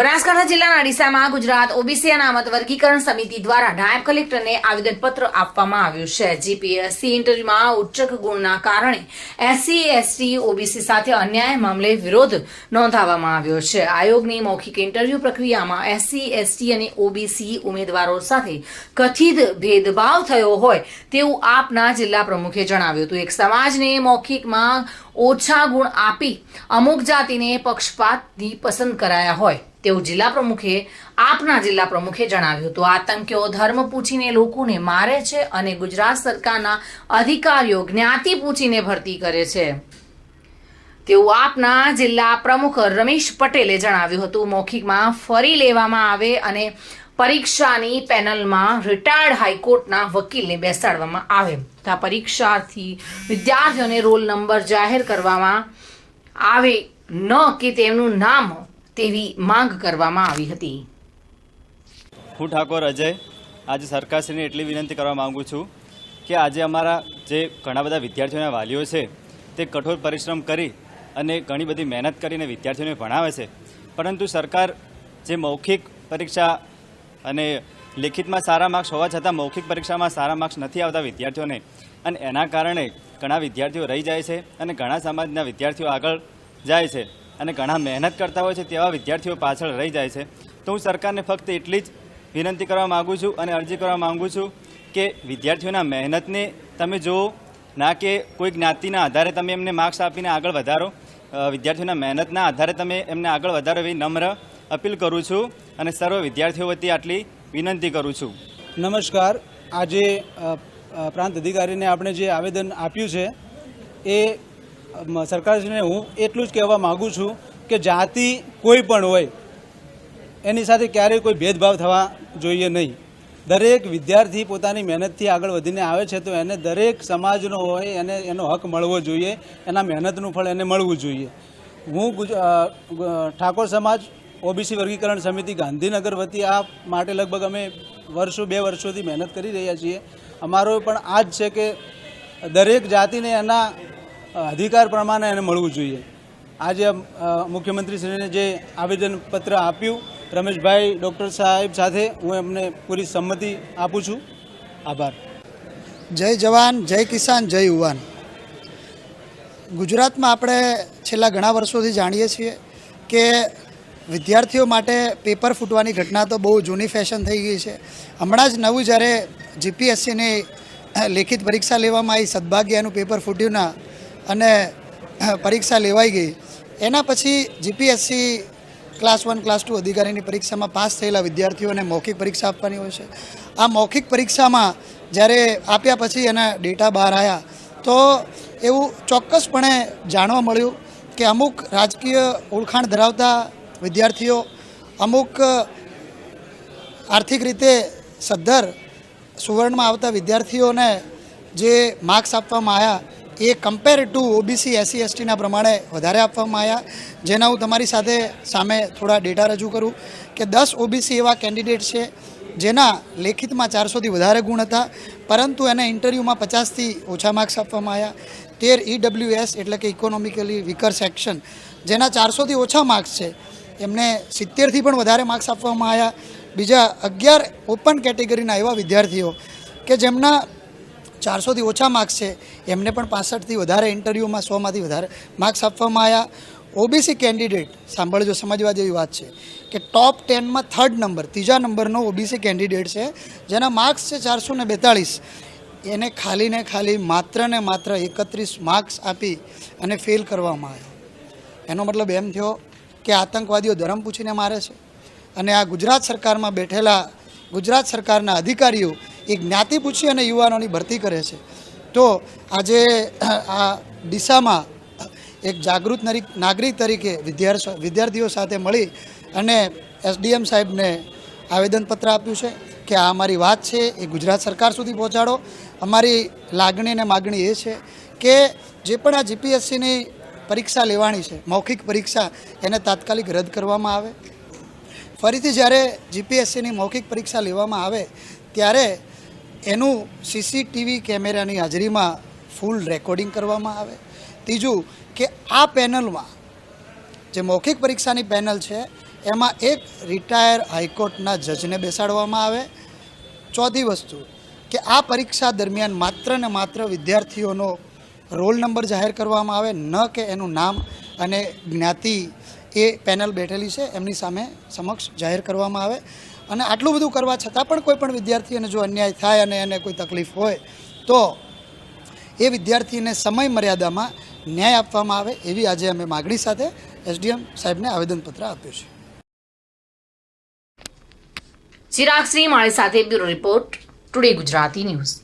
બનાસકાંઠા જિલ્લાના ડીસામાં ગુજરાત ઓબીસી અનામત વર્ગીકરણ સમિતિ દ્વારા નાયબ કલેક્ટરને આવેદનપત્ર આપવામાં આવ્યું છે. જીપીએસસી ઇન્ટરવ્યુમાં ઉચ્ચક ગુણના કારણે એસસી, એસટી, ઓબીસી સાથે અન્યાય મામલે વિરોધ નોંધાવવામાં આવ્યો છે. આયોગની મૌખિક ઇન્ટરવ્યુ પ્રક્રિયામાં એસસી, એસટી અને ઓબીસી ઉમેદવારો સાથે કથિત ભેદભાવ થયો હોય તેવું આપના જિલ્લા પ્રમુખે જણાવ્યું હતું. એક સમાજને મૌખિકમાં ઓછા ગુણ આપી અમુક જાતિને પક્ષપાતથી પસંદ કરાયા હોય. તેવું જિલ્લા પ્રમુખે, આપના જિલ્લા પ્રમુખે જણાવ્યું હતું, આતંકીઓ ધર્મ પૂછીને લોકોને મારે છે અને ગુજરાત સરકારના અધિકારીઓ જ્ઞાતિ પૂછીને ભરતી કરે છે. તેવું આપના જિલ્લા પ્રમુખ રમેશ પટેલે જણાવ્યું હતું, મૌખિકમાં ફરી લેવામાં આવે અને પરીક્ષાની પેનલમાં રિટાયર્ડ હાઈકોર્ટના વકીલને બેસાડવામાં આવે. તથા પરીક્ષાર્થી વિદ્યાર્થીઓને રોલ નંબર જાહેર કરવામાં આવે ન કે તેમનું નામ તેવી માંગ કરવામાં આવી હતી. હું ઠાકોર અજય. આજે સરકારશ્રીને એટલી વિનંતી કરવા માંગુ છું કે આજે અમારા જે ઘણા બધા વિદ્યાર્થીઓના વાલીઓ છે, તે કઠોર પરિશ્રમ કરી અને ઘણી બધી મહેનત કરીને વિદ્યાર્થીઓને ભણાવે છે. પરંતુ સરકાર જે મૌખિક પરીક્ષા અને લેખિતમાં સારા માર્ક્સ હોવા છતાં મૌખિક પરીક્ષામાં સારા માર્ક્સ નથી આવતા વિદ્યાર્થીઓને. અને એના કારણે ઘણા વિદ્યાર્થીઓ રહી જાય છે અને ઘણા સમાજના વિદ્યાર્થીઓ આગળ જાય છે અને ઘણા મહેનત કરતા હોય છે તેવા વિદ્યાર્થીઓ પાછળ રહી જાય છે. તો હું સરકારને ફક્ત એટલી જ વિનંતી કરવા માગું છું અને અરજી કરવા માગું છું કે વિદ્યાર્થીઓના મહેનતને તમે જુઓ, ના કે કોઈ જ્ઞાતિના આધારે તમે એમને માર્ક્સ આપીને આગળ વધારો. વિદ્યાર્થીઓના મહેનતના આધારે તમે એમને આગળ વધારો એવી નમ્ર અપીલ કરું છું અને સર્વ વિદ્યાર્થીઓ વતી આટલી વિનંતી કરું છું. નમસ્કાર. આજે પ્રાંત અધિકારીને આપણે જે આવેદન આપ્યું છે, એ સરકારશ્રીને હું એટલું જ કહેવા માગું છું કે જાતિ કોઈ પણ હોય, એની સાથે ક્યારેય કોઈ ભેદભાવ થવા જોઈએ નહીં. દરેક વિદ્યાર્થી પોતાની મહેનતથી આગળ વધીને આવે છે, તો એને દરેક સમાજનો હોય, એને, એનો હક મળવો જોઈએ, એના મહેનતનું ફળ એને મળવું જોઈએ. હું ઠાકોર સમાજ ઓબીસી વર્ગીકરણ સમિતિ ગાંધીનગર વતી આ માટે લગભગ અમે વર્ષો, બે વર્ષોથી મહેનત કરી રહ્યા છીએ. અમારો પણ આ જ છે કે દરેક જાતિને એના અધિકાર પ્રમાણે એને મળવું જોઈએ. આજે મુખ્યમંત્રીશ્રીને જે આવેદનપત્ર આપ્યું, રમેશભાઈ, ડૉક્ટર સાહેબ સાથે હું એમને પૂરી સંમતિ આપું છું. આભાર. જય જવાન, જય કિસાન, જય યુવાન. ગુજરાતમાં આપણે છેલ્લા ઘણા વર્ષોથી જાણીએ છીએ કે વિદ્યાર્થીઓ માટે પેપર ફૂટવાની ઘટના તો બહુ જૂની ફેશન થઈ ગઈ છે. હમણાં જ નવું જ્યારે જીપીએસસીની લેખિત પરીક્ષા લેવામાં આવી, સદભાગ્યાનું પેપર ફૂટ્યું ના અને પરીક્ષા લેવાઈ ગઈ. એના પછી GPSC class one class two અધિકારીની પરીક્ષામાં પાસ થયેલા વિદ્યાર્થીઓને મૌખિક પરીક્ષા આપવાની હોય છે. આ મૌખિક પરીક્ષામાં જ્યારે આપ્યા પછી એના ડેટા બહાર આવ્યા, તો એવું ચોક્કસપણે જાણવા મળ્યું કે અમુક રાજકીય ઓળખાણ ધરાવતા વિદ્યાર્થીઓ, અમુક આર્થિક રીતે સદ્ધર સુવર્ણમાં આવતા વિદ્યાર્થીઓને જે માર્ક્સ આપવામાં આવ્યા, એ કમ્પેર ટુ ઓબીસી એસસી એસટીના પ્રમાણે વધારે આપવામાં આવ્યા. જેના હું તમારી સાથે સામે થોડા ડેટા રજૂ કરું કે દસ ઓબીસી એવા કેન્ડિડેટ છે, જેના લેખિતમાં ચારસોથી વધારે ગુણ હતા, પરંતુ એને ઇન્ટરવ્યૂમાં પચાસથી ઓછા માર્ક્સ આપવામાં આવ્યા. તેર ઈડબ્લ્યુએસ એટલે કે ઇકોનોમિકલી વીકર સેક્શન જેના ચારસોથી ઓછા માર્ક્સ છે. એમને સિત્તેરથી પણ વધારે માર્ક્સ આપવામાં આવ્યા. બીજા અગિયાર ઓપન કેટેગરીના એવા વિદ્યાર્થીઓ કે જેમના ચારસોથી ઓછા માર્ક્સ છે, એમને પણ પાસઠથી વધારે ઇન્ટરવ્યૂમાં સોમાંથી વધારે માર્ક્સ આપવામાં આવ્યા. ઓબીસી કેન્ડિડેટ સાંભળજો સમજવા જેવી વાત છે કે ટોપ ટેનમાં થર્ડ નંબર ત્રીજા નંબરનો ઓબીસી કેન્ડિડેટ છે, જેના માર્ક્સ છે ચારસો ને બેતાળીસ. એને ખાલી ને ખાલી માત્ર ને માત્ર એકત્રીસ માર્ક્સ આપી અને ફેલ કરવામાં આવ્યો. એનો મતલબ એમ થયો કે આતંકવાદીઓ ધર્મ પૂછીને મારે છે. અને આ ગુજરાત સરકારમાં બેઠેલા, ગુજરાત સરકારના અધિકારીઓ એ જ્ઞાતિ પૂછી અને યુવાનોની ભરતી કરે છે. તો આજે આ ડીસામાં એક જાગૃત નાગરિક તરીકે વિદ્યાર્થી વિદ્યાર્થીઓ સાથે મળી અને એસડીએમ સાહેબને આવેદનપત્ર આપ્યું છે કે આ અમારી વાત છે, એ ગુજરાત સરકાર સુધી પહોંચાડો. અમારી લાગણી અને માગણી એ છે કે જે પણ આ જીપીએસસીની પરીક્ષા લેવાની છે. મૌખિક પરીક્ષા એને તાત્કાલિક રદ કરવામાં આવે. ફરીથી જ્યારે જીપીએસસીની મૌખિક પરીક્ષા લેવામાં આવે, ત્યારે એનું સીસીટીવી કેમેરાની હાજરીમાં ફૂલ રેકોર્ડિંગ કરવામાં આવે. ત્રીજું કે આ પેનલમાં જે મૌખિક પરીક્ષાની પેનલ છે, એમાં એક રિટાયર હાઈકોર્ટના જજને બેસાડવામાં આવે. ચોથી વસ્તુ કે આ પરીક્ષા દરમિયાન માત્ર ને માત્ર વિદ્યાર્થીઓનો રોલ નંબર જાહેર કરવામાં આવે, ન કે એનું નામ અને જ્ઞાતિ એ પેનલ બેઠેલી છે, એમની સામે સમક્ષ જાહેર કરવામાં આવે. અને આટલું બધું કરવા છતાં પણ કોઈ પણ વિદ્યાર્થીને જો અન્યાય થાય અને એને કોઈ તકલીફ હોય, તો એ વિદ્યાર્થીને સમય મર્યાદામાં ન્યાય આપવામાં આવે એવી આજે અમે માગણી સાથે એસડીએમ સાહેબને આવેદનપત્ર આપ્યું છે. ચિરાગ શ્રી માળી સાથે bureau report, today Gujarati news.